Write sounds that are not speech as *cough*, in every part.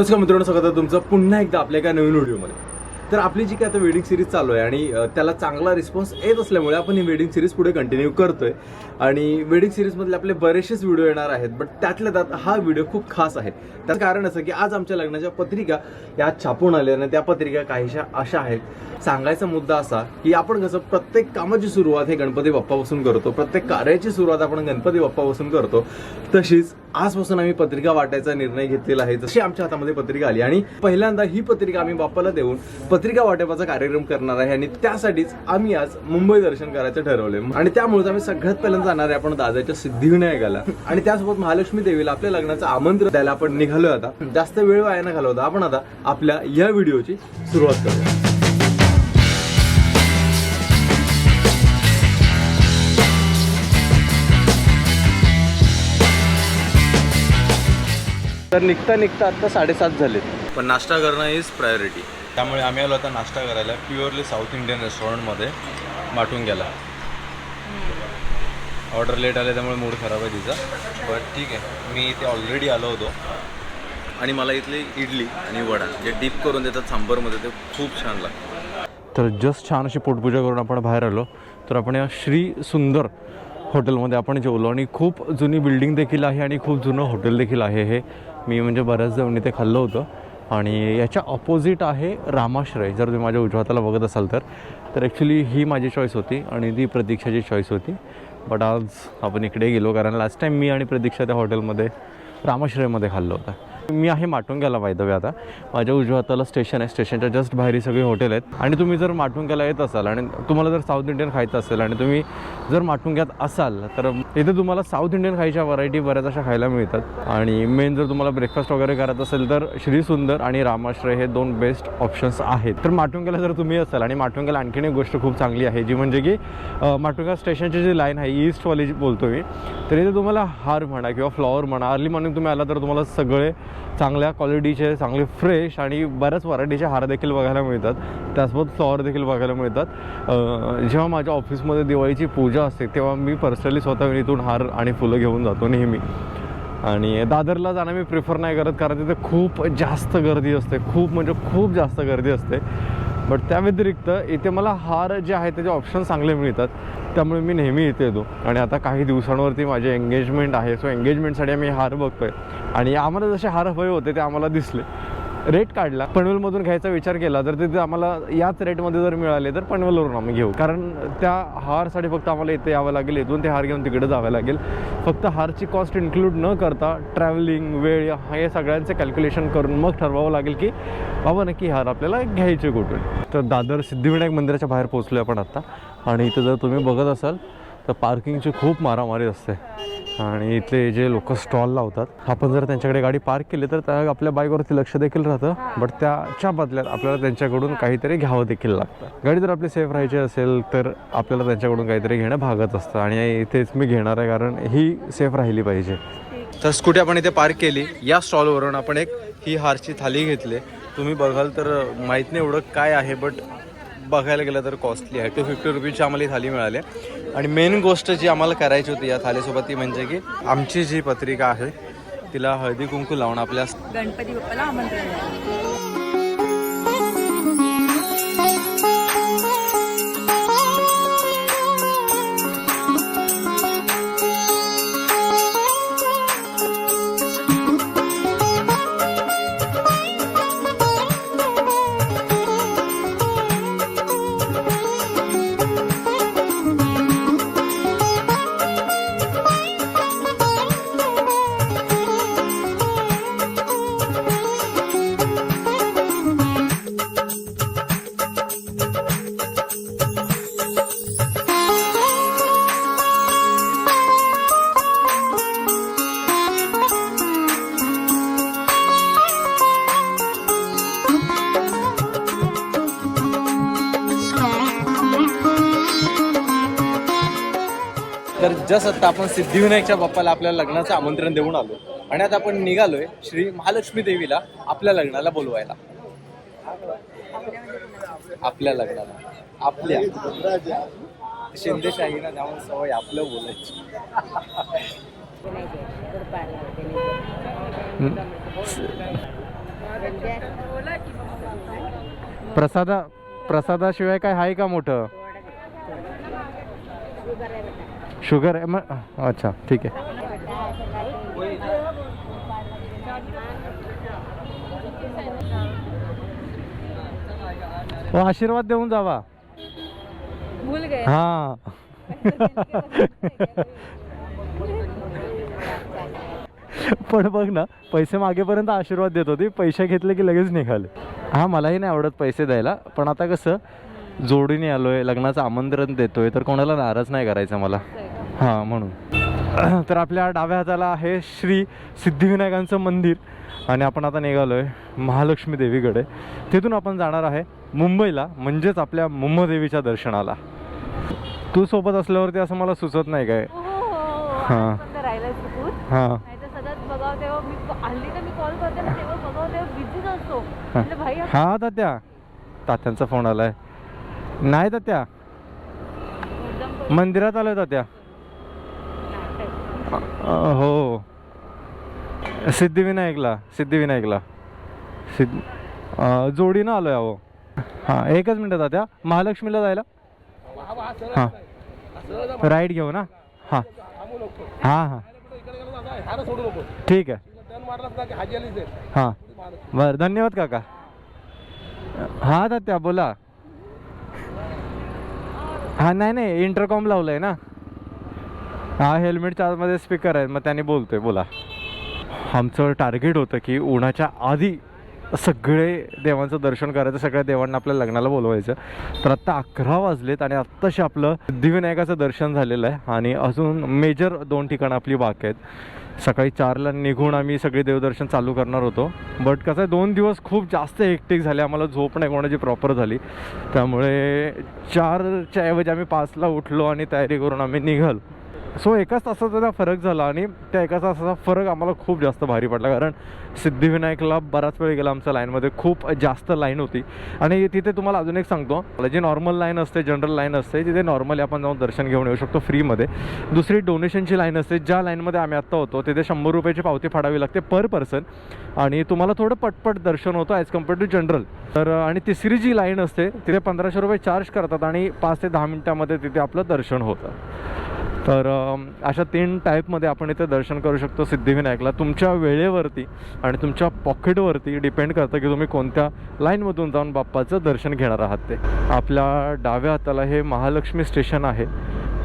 नमस्कार मित्रांनो स्वागत आहे तुमचं पुन्हा एकदा आपल्या एका नवीन व्हिडिओमध्ये. तर आपली जी काय आता वेडिंग सिरीज चालू आहे आणि त्याला चांगला रिस्पॉन्स येत असल्यामुळे आपण ही वेडिंग सिरीज पुढे कंटिन्यू करतोय. आणि वेडिंग सिरीजमधले आपले बरेचसेच व्हिडिओ येणार आहेत बट त्यातल्या त्यात हा व्हिडिओ खूप खास आहे. त्याचं कारण असं की आज आमच्या लग्नाच्या पत्रिका या छापून आल्या आणि त्या पत्रिका काहीशा अशा आहेत. सांगायचा मुद्दा असा की आपण कसं प्रत्येक कामाची सुरुवात हे गणपती बाप्पापासून करतो प्रत्येक कार्याची सुरुवात आपण गणपती बाप्पापासून करतो. तशीच आजपासून आम्ही पत्रिका वाटायचा निर्णय घेतलेला आहे. जशी आमच्या हातामध्ये पत्रिका आली आणि पहिल्यांदा ही पत्रिका आम्ही बाप्पाला देऊन पत्रिका वाटपाचा कार्यक्रम करणार आहे आणि त्यासाठीच आम्ही आज मुंबई दर्शन करायचं ठरवलंय. आणि त्यामुळे आम्ही सगळ्यात पहिल्यांदा जाणार आहे आपण दादाच्या सिद्धिविनायकाला. आणि त्यासोबत महालक्ष्मी देवीला आपल्या लग्नाचं आमंत्रण द्यायला आपण निघालोय आता. जास्त वेळ वाया न घालवता आपण आता आपल्या या व्हिडिओची सुरुवात करूया. तर निघता निघता आता साडेसात झालेत. पण नाश्ता करणं इज प्रायोरिटी त्यामुळे आम्ही आलो आता नाश्ता करायला. प्युअरली साऊथ इंडियन रेस्टॉरंटमध्ये माटून गेला. ऑर्डर लेट आले त्यामुळे मूड खराब आहे तिचा. बट ठीक आहे. मी इथे ऑलरेडी आलो होतो. आणि मला इथली इडली आणि वडा जे डीप करून देतात सांबरमध्ये ते खूप छान लागतं. तर जस्ट छान अशी पोटपूजा करून आपण बाहेर आलो. तर आपण या श्री सुंदर हॉटेलमध्ये आपण जेवलो आणि खूप जुनी बिल्डिंग देखील आहे आणि खूप जुनं हॉटेल देखील आहे हे. मी म्हणजे बऱ्याच जाऊन इथे खाल्लं होतं. आणि याच्या ऑपोजिट आहे रामाश्रय. जर तुम्ही माझ्या उज्ज्वाताला बघत असाल तर तर ॲक्च्युली ही माझी चॉईस होती आणि ती प्रतीक्षाची चॉईस होती. बट आज आपण इकडे गेलो कारण लास्ट टाईम मी आणि प्रतीक्षा त्या हॉटेलमध्ये रामाश्रयमध्ये खाल्लं होतं. मी आहे माटुंग्याला वायदवे आता. माझ्या उजव्या हाताला स्टेशन आहे. स्टेशनच्या जस्ट बाहेर सगळी हॉटेल आहेत. आणि तुम्ही जर माटुंग्याला येत असाल आणि तुम्हाला जर साऊथ इंडियन खायचं असेल आणि तुम्ही जर माटुंग्यात असाल तर इथे तुम्हाला साऊथ इंडियन खायच्या व्हरायटी बऱ्याच अशा खायला मिळतात. आणि मेन जर तुम्हाला ब्रेकफास्ट वगैरे करायचं असेल तर श्री सुंदर आणि रामाश्रय हे दोन बेस्ट ऑप्शन्स आहेत. तर माटुंग्याला जर तुम्ही असाल आणि माटुंग्याला आणखीन एक गोष्ट खूप चांगली आहे जी म्हणजे की माटुंगा स्टेशनची जी लाईन आहे ईस्टवाली जी बोलतो मी तर इथे तुम्हाला हार म्हणा किंवा फ्लॉवर म्हणा अर्ली मॉर्निंग तुम्ही आला तर तुम्हाला सगळे चांगल्या क्वालिटीचे चांगले फ्रेश आणि बऱ्याच व्हरायटीचे हार देखील बघायला मिळतात. त्यासोबत फ्लॉवर देखील बघायला मिळतात. जेव्हा माझ्या ऑफिसमध्ये दिवाळीची पूजा असते तेव्हा मी पर्सनली स्वतः इथून हार आणि फुलं घेऊन जातो नेहमी. आणि दादरला जाणं मी प्रिफर नाही करत कारण तिथे खूप जास्त गर्दी असते. खूप म्हणजे खूप जास्त गर्दी असते. बट त्या व्यतिरिक्त इथे मला हार जे आहे त्याचे ऑप्शन चांगले मिळतात. त्यामुळे मी नेहमी इथे येतो. आणि आता काही दिवसांवरती माझे एंगेजमेंट आहे. सो एंगेजमेंटसाठी आम्ही हार बघतोय. आणि आम्हाला जसे हार हवे होते ते आम्हाला दिसले. रेट काढला. पनवेलमधून घ्यायचा विचार केला तर तिथे आम्हाला याच रेटमध्ये जर मिळाले तर पनवेलवरून आम्ही घेऊ. कारण त्या हारसाठी फक्त आम्हाला इथे यावं लागेल इथून ते हार घेऊन तिकडे जावं लागेल. फक्त हारची कॉस्ट इन्क्लूड न करता ट्रॅव्हलिंग वेळ हे सगळ्यांचे कॅल्क्युलेशन करून मग ठरवावं लागेल की बाबा नक्की हार आपल्याला घ्यायचे कुठून. तर दादर सिद्धिविनायक मंदिराच्या बाहेर पोहोचलो आपण आत्ता आणि इथं जर तुम्ही बघत असाल तर पार्किंगची खूप मारामारी असते. आणि इथले जे लोक स्टॉल लावतात आपण जर त्यांच्याकडे गाडी पार्क केली तर त्या आपल्या बाईकवरती लक्ष देखील राहतं. बट त्याच्या बदल्यात आपल्याला त्यांच्याकडून काहीतरी घ्यावं देखील लागतं. गाडी जर आपली सेफ राहायची असेल तर आपल्याला त्यांच्याकडून काहीतरी घेणं भागत असतं. आणि इथेच मी घेणार आहे कारण ही सेफ राहिली पाहिजे. तर स्कूटी आपण इथे पार्क केली. या स्टॉलवरून आपण एक ही हारची थाली घेतली. तुम्ही बघाल तर माहीत नाही एवढं काय आहे बट बघायला गेलं तर कॉस्टली आहे. टू फिफ्टी रुपीजची आम्हाला ही थाली मिळाली आणि मेन गोष्ट जी आम्हाला करायची होती या थालीसोबत ती म्हणजे की आमची जी पत्रिका आहे तिला हळदी कुंकू लावून आपल्या गणपती बाप्पाला आमंत्रण तर जसं आता आपण सिद्धिविनायकच्या बाप्पाला आपल्या लग्नाचं आमंत्रण देऊन आलो आणि आता आपण निघालोय श्री महालक्ष्मी देवीला आपल्या लग्नाला बोलवायला. आपल्या लग्नाला. आपल्या. शिंदेशाही जाऊन सवय आपलं बोलायची. प्रसादा प्रसादाशिवाय काय आहे का मोठं? शुगर आहे मग अच्छा ठीक आहे आशीर्वाद देऊन जावा. भूल गए. हा. पण बघ ना पैसे मागेपर्यंत आशीर्वाद देत होती. पैसे घेतले की लगेच निघाले. हा मलाही नाही आवडत पैसे द्यायला. पण आता कसं जोडीने आलोय लग्नाचं आमंत्रण देतोय तर कोणाला नाराज नाही करायचं मला. हां म्हणून. *clears throat* तर आपल्या डाव्या हाताला आहे श्री सिद्धिविनायकांचं मंदिर आणि आपण आता निघालो आहे महालक्ष्मी देवीकडे. तिथून आपण जाणार आहे मुंबईला म्हणजेच आपल्या मुंबदेवीच्या दर्शनाला. तू सोबत असल्यावरती असं मला सुचत नाही काय. हो हो हो हां. हां. हा. तात्या. तात्यांचा फोन आलाय. नाही तात्या. मंदिरात आलोय तात्या. हो. सिद्धिविनायकला सिद्धिविनायकला. सिद्ध जोडीनं जोडीनं आलोय अहो. हां एकच मिनटं तात्या. महालक्ष्मीला जायला? हां. राईट घेऊ ना? हां. हां हां. ठीक आहे. हां. बरं धन्यवाद काका. हां तात्या बोला. हां नाही नाही इंटरकॉम लावलं आहे ना? हा हेल्मेटच्या आतमध्ये स्पीकर आहे. मग त्याने बोलतोय बोला. आमचं टार्गेट होतं की उन्हाच्या आधी सगळे देवांचं दर्शन करायचं सगळ्या देवांना आपल्या लग्नाला बोलवायचं. तर आत्ता अकरा वाजलेत आणि आत्ताशी आपलं सिद्धिविनायकाचं दर्शन झालेलं आहे. आणि अजून मेजर दोन ठिकाणं आपली बाकी आहेत. सकाळी चारला निघून आम्ही सगळे देवदर्शन चालू करणार होतो. बट कसं आहे दोन दिवस खूप जास्त हेक्टिक झाले. आम्हाला झोप नाही कोणाची प्रॉपर झाली. त्यामुळे चारच्या ऐवजी आम्ही पाचला उठलो आणि तयारी करून आम्ही निघालो. सो एकाच तासाचा त्या फरक झाला आणि त्या एका तासाचा फरक आम्हाला खूप जास्त भारी पडला. कारण सिद्धिविनायकला बराच वेळ गेला आमच्या लाईनमध्ये खूप जास्त लाईन होती. आणि तिथे तुम्हाला अजून एक सांगतो जी नॉर्मल लाईन असते जनरल लाईन असते तिथे नॉर्मली आपण जाऊन दर्शन घेऊन येऊ शकतो फ्रीमध्ये. दुसरी डोनेशनची लाईन असते ज्या लाईनमध्ये आम्ही आत्ता होतो तिथे शंभर रुपयाची पावती फाडावी लागते पर पर्सन. आणि तुम्हाला थोडं पटपट दर्शन होतं ॲज कंपेअर टू जनरल तर आणि तिसरी जी लाईन असते तिथे पंधराशे रुपये चार्ज करतात आणि पाच ते दहा मिनटामध्ये तिथे आपलं दर्शन होतं. तर अशा तीन टाईपमध्ये आपण इथे दर्शन करू शकतो सिद्धिविनायकला. तुमच्या वेळेवरती आणि तुमच्या पॉकेटवरती डिपेंड करतं की तुम्ही कोणत्या लाईनमधून जाऊन बाप्पाचं दर्शन घेणार आहात ते. आपल्या डाव्या हाताला हे महालक्ष्मी स्टेशन आहे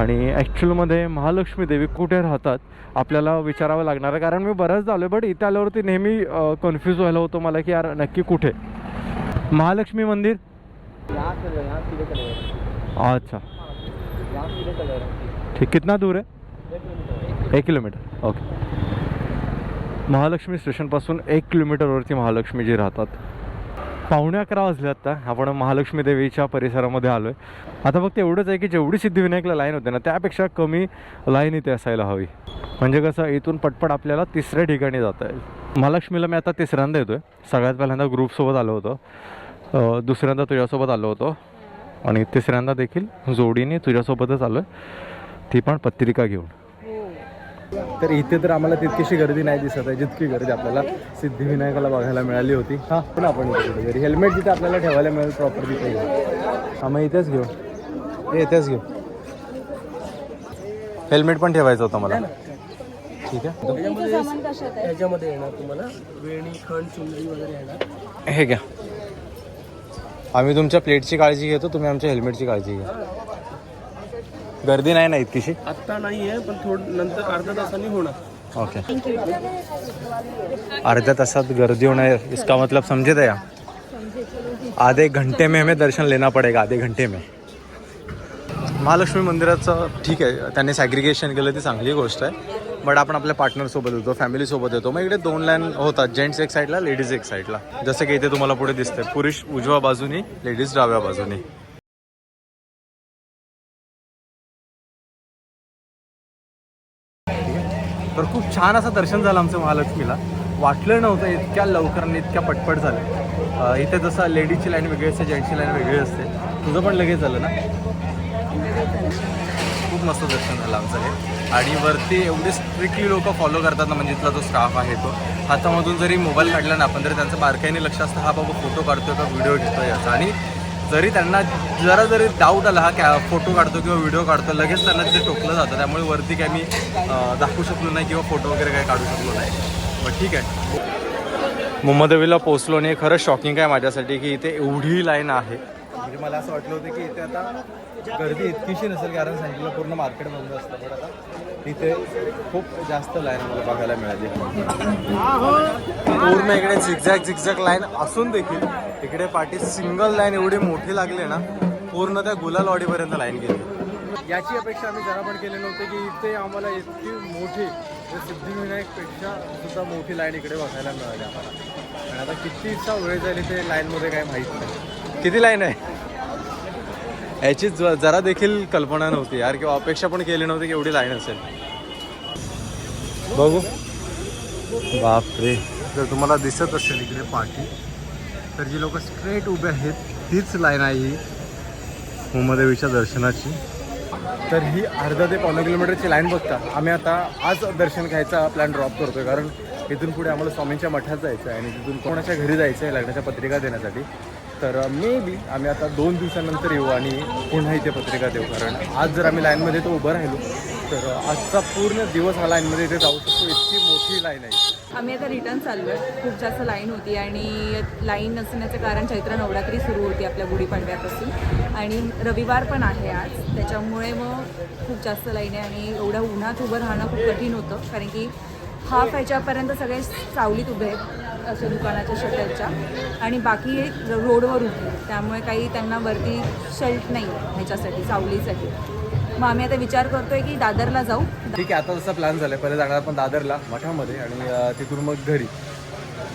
आणि ॲक्च्युअलमध्ये महालक्ष्मी देवी कुठे राहतात आपल्याला विचारावं लागणार आहे. कारण मी झालो आहे बट इथे आल्यावरती नेहमी कन्फ्यूज व्हायला होतो मला की यार नक्की कुठे? महालक्ष्मी मंदिर? अच्छा. ठीक कितना दूर आहे एक किलोमीटर ओके। महालक्ष्मी स्टेशनपासून एक किलोमीटरवरती महालक्ष्मी जी राहतात. पावणे अकरा वाजले आता आपण महालक्ष्मी देवीच्या परिसरामध्ये आलो आहे आता फक्त एवढंच आहे की जेवढी सिद्धिविनायकला लाईन होते ना त्यापेक्षा कमी लाईन इथे असायला हवी. म्हणजे कसं इथून पटपट आपल्याला तिसऱ्या ठिकाणी जाता येईल. महालक्ष्मीला मी आता तिसऱ्यांदा येतो आहे सगळ्यात पहिल्यांदा ग्रुपसोबत आलो होतो. दुसऱ्यांदा तुझ्यासोबत आलो होतो. आणि तिसऱ्यांदा देखील जोडीने तुझ्यासोबतच आलो आहे ती पण पत्रिका घेऊन. तर इथे तर आम्हाला तितकीशी गर्दी नाही दिसत आहे जितकी गर्दी आपल्याला सिद्धिविनायकाला बघायला मिळाली होती. हां पण आपण इथे हेल्मेट जिथे आपल्याला ठेवायला मिळेल प्रॉपर तिथे घेऊ हां मग इथेच घेऊ हे इथेच घेऊ हेल्मेट पण ठेवायचं होतं मला. ठीक आहे. याच्यामध्ये येणार तुम्हाला. वेणी खण चुंदरी वगैरे येणार. हे घ्या. आम्ही तुमच्या प्लेटची काळजी घेतो तुम्ही आमच्या हेल्मेटची काळजी घ्या. गर्दी नाही ना इतकीशी? आत्ता नाही आहे पण थोडं नंतर अर्ध्या तासांनी होणार. ओके. अर्ध्या तासात गर्दी होणार इसका मतलब समझे थे आप आधे घंटे में हमें दर्शन लेना पड़ेगा आधे घंटे में. महालक्ष्मी मंदिराचं ठीक आहे त्यांनी सॅग्रिगेशन केलं ती चांगली गोष्ट आहे. बट आपण आपल्या पार्टनरसोबत येतो फॅमिलीसोबत येतो मग इकडे दोन लाईन होतात जेंट्स एक साईडला लेडीज एक साईडला जसं की इथे तुम्हाला पुढे दिसतंय पुरुष उजव्या बाजूनी लेडीज डाव्या बाजूनी. खूप छान असं दर्शन झालं आमचं महालक्ष्मीला. वाटलं नव्हतं इतक्या लवकर आणि इतक्या पटपट झालं. इथे जसं लेडीजची लाईन वेगळी असते जेंट्सची लाईन वेगळी असते. तुझं पण लगेच झालं ना? खूप खूप मस्त दर्शन झालं आमचं हे. आणि वरती एवढे स्ट्रिक्टली लोक फॉलो करतात ना म्हणजे इथला जो स्टाफ आहे तो. हातामधून जरी मोबाईल काढला ना आपण तरी त्यांचं बारकाईने लक्ष असतं हा बाबा फोटो काढतोय का व्हिडिओ घेतोय याचा आणि जरी त्यांना जरा जरी डाऊट आला हा कॅ फोटो काढतो किंवा व्हिडिओ काढतो लगेच त्यांना तिथे टोकलं जातं. त्यामुळे वरती काय मी दाखवू शकलो नाही किंवा फोटो वगैरे काय काढू शकलो नाही. बट ठीक आहे. मुंबदेवीला पोहोचलो आणि खरंच शॉकिंग आहे माझ्यासाठी की इथे एवढी लाईन आहे. म्हणजे मला असं वाटलं होतं की इथे आता गर्दी इतकीशी नसेल कारण सांगितलं पूर्ण मार्केट बंद असतं. पण आता इथे खूप जास्त लाईन मला बघायला मिळाली. पूर्ण इकडे झिकझॅक झिकझॅक लाईन असून देखील इकडे पाठी सिंगल लाईन एवढी मोठी लागली ना पूर्ण त्या गुलालवाडीपर्यंत लाईन गेली. याची अपेक्षा आम्ही जरा पण केली नव्हती की इथे आम्हाला इतकी मोठी म्हणजे सिद्धिविनायकपेक्षा सुद्धा मोठी लाईन इकडे बघायला मिळाली आम्हाला. आणि आता कितीचा वेळ जाईल ते लाईनमध्ये काय माहीत नाही. किती लाईन आहे? याची ज- जरा देखील कल्पना नव्हती यार किंवा अपेक्षा पण केली नव्हती की एवढी लाईन असेल. बघू. बापरे. जर तुम्हाला दिसत असेल इकडे पाठी तर जी लोक स्ट्रेट उभे आहेत तीच लाईन आहे ही. मुंबदेवीच्या दर्शनाची. तर ही अर्धा ते पावणे किलोमीटरची लाईन बघता आम्ही आता आज दर्शन घ्यायचा प्लॅन ड्रॉप करतोय. कारण इथून पुढे आम्हाला स्वामींच्या मठात जायचं आहे आणि तिथून कोणाच्या घरी जायचं आहे लग्नाच्या पत्रिका देण्यासाठी. तर uh, मे बी आम्ही आता दोन दिवसानंतर येऊ आणि पुन्हा इथे पत्रिका देऊ. कारण आज जर आम्ही लाईनमध्ये तो उभं राहिलो तर आजचा पूर्ण दिवस हा लाईनमध्ये इथे जाऊ शकतो. इतकी मोठी लाईन आहे. आम्ही आता रिटर्न चाललो आहे खूप जास्त लाईन होती आणि लाईन नसण्याचं कारण चैत्र नवरात्री सुरू होती आपल्या गुढीपाडव्यापासून. आणि रविवार पण आहे आज. त्याच्यामुळे मग खूप जास्त लाईन आहे आणि एवढ्या उन्हात उभं राहणं खूप कठीण होतं. कारण की हाफ ह्याच्यापर्यंत सगळे सावलीत उभे आहेत अशा दुकानाच्या शटरच्या आणि बाकी रोडवर उभे त्यामुळे काही त्यांना वरती शेल्ट नाही ह्याच्यासाठी सावलीसाठी. मग आम्ही आता विचार करतोय की दादरला जाऊ. ठीक आहे आता जसा प्लॅन झाला आहे पहिले जाणार आपण दादरला मठामध्ये आणि तिथून मग घरी.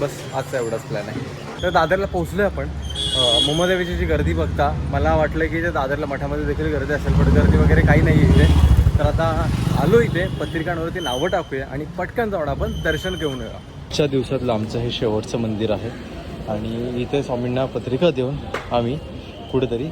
बस आजचा एवढाच प्लॅन आहे. तर दादरला पोहोचलो आपण. अं, मुंबदेवीची जी गर्दी बघता मला वाटलं की ते दादरला मठामध्ये देखील गर्दी असेल पण गर्दी वगैरे काही नाही आहे इथे. तर आता आलो इथे पत्रिकांवरती नावं टाकूया आणि पटकन जाऊन आपण दर्शन घेऊन येऊया. आजच्या दिवसातलं आमचं हे शेवटचं मंदिर आहे. आणि इथे स्वामींना पत्रिका देऊन आम्ही कुठेतरी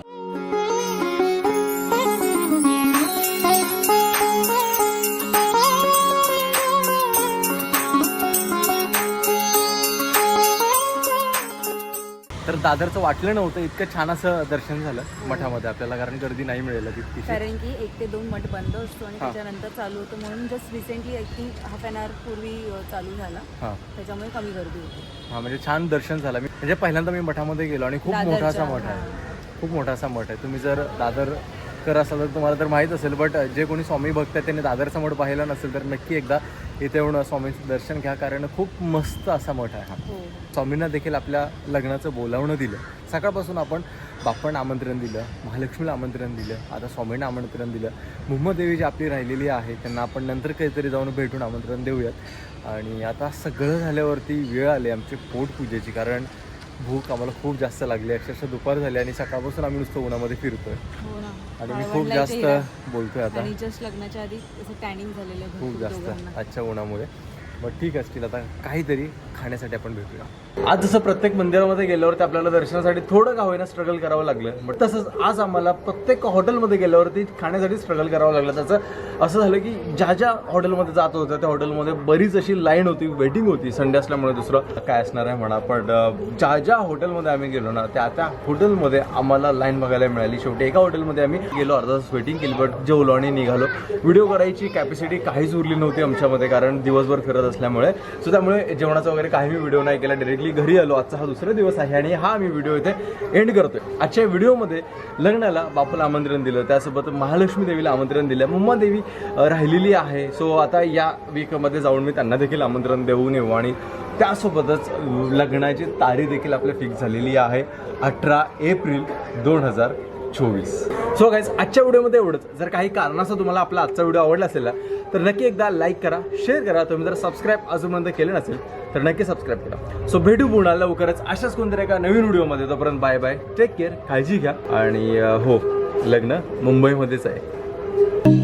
दादरचं वाटलं नव्हतं इतकं छान असं दर्शन झालं मठामध्ये. आपल्याला कारण गर्दी नाही मिळेल कारण की एक ते दोन मठ बंद असतो आणि. त्याच्यानंतर चालू होतं. म्हणून just recently I think half an hour पूर्वी चालू झाला. त्याच्यामुळे कमी गर्दी होती. हा म्हणजे छान दर्शन झालं. मी म्हणजे पहिल्यांदा मी मठामध्ये गेलो आणि खूप मोठा असा मठ आहे. खूप मोठा असा मठ आहे. तुम्ही जर दादर कर असाल तर तुम्हाला तर माहीत असेल बट जे कोणी स्वामी भक्त आहेत त्यांनी दादरचा मठ पाहिला नसेल तर नक्की एकदा इथे येऊन स्वामींचं दर्शन घ्या कारण खूप मस्त असा मठ आहे हा. हो. स्वामींना देखील आपल्या लग्नाचं बोलावणं दिलं. सकाळपासून आपण बाप्पांना आमंत्रण दिलं महालक्ष्मीला आमंत्रण दिलं आता स्वामींना आमंत्रण दिलं. मुंबदेवी जी आपली राहिलेली आहे त्यांना आपण नंतर काहीतरी जाऊन भेटून आमंत्रण देऊयात. आणि आता सगळं झाल्यावरती वेळ आली आमची पोटपूजेची कारण भूक आम्हाला खूप जास्त लागली अक्षरशः दुपार झाली आणि सकाळपासून आम्ही नुसतं उन्हामध्ये फिरतोय हो ना आणि मी खूप जास्त. बोलतोय आता आणि जस्ट लग्नाच्या आधी असं टॅनिंग झालेलं खूप जास्त. आजच्या उन्हामुळे बट ठीक असतील आता काहीतरी खाण्यासाठी आपण भेटूया. आज जसं प्रत्येक मंदिरामध्ये गेल्यावरती आपल्याला दर्शनासाठी थोडं का होईना स्ट्रगल करावं लागलं. बट तसंच आज आम्हाला प्रत्येक हॉटेलमध्ये गेल्यावरती खाण्यासाठी स्ट्रगल करावं लागलं. त्याचं असं झालं की ज्या ज्या हॉटेलमध्ये जात होतं त्या हॉटेलमध्ये बरीच अशी लाईन होती वेटिंग होती. संडे असल्यामुळे दुसरं काय असणार आहे म्हणा. पण ज्या ज्या हॉटेलमध्ये आम्ही गेलो ना त्या त्या हॉटेलमध्ये आम्हाला लाईन बघायला मिळाली. शेवटी एका हॉटेलमध्ये आम्ही गेलो अर्धा तास वेटिंग केली बट जेवलो आणि निघालो. व्हिडिओ करायची कॅपॅसिटी काहीच उरली नव्हती आमच्यामध्ये कारण दिवसभर फिरत असल्यामुळे. सो त्यामुळे जेवणाचा वगैरे काही मी व्हिडिओ नाही केला. डायरेक्टली घरी आलो. आजचा हा दुसरा दिवस आहे आणि हा मी व्हिडिओ इथे एंड करतोय. आजच्या व्हिडिओमध्ये लग्नाला बापूला आमंत्रण दिलं. त्यासोबत महालक्ष्मी देवीला आमंत्रण दिलं. मुम्मा देवी राहिलेली आहे. सो आता या वीकमध्ये जाऊन मी त्यांना देखील आमंत्रण देऊन येऊ आणि त्यासोबतच लग्नाची तारीख देखील आपल्या फिक्स झालेली आहे. अठरा एप्रिल दोन हजार चोवीस. सो गाईज आजच्या व्हिडिओमध्ये एवढंच. जर काही कारणास्तव तुम्हाला आपला आजचा व्हिडिओ आवडला असेल तर नक्की एकदा लाईक करा शेअर करा. तुम्ही जर सबस्क्राईब अजूनपर्यंत केले नसेल तर नक्की सबस्क्राईब करा. सो भेटू पुन्हा लवकरच. अशाच कोणतरी एका नवीन व्हिडिओमध्ये. तोपर्यंत बाय बाय टेक केअर काळजी घ्या. आणि हो लग्न मुंबईमध्येच आहे.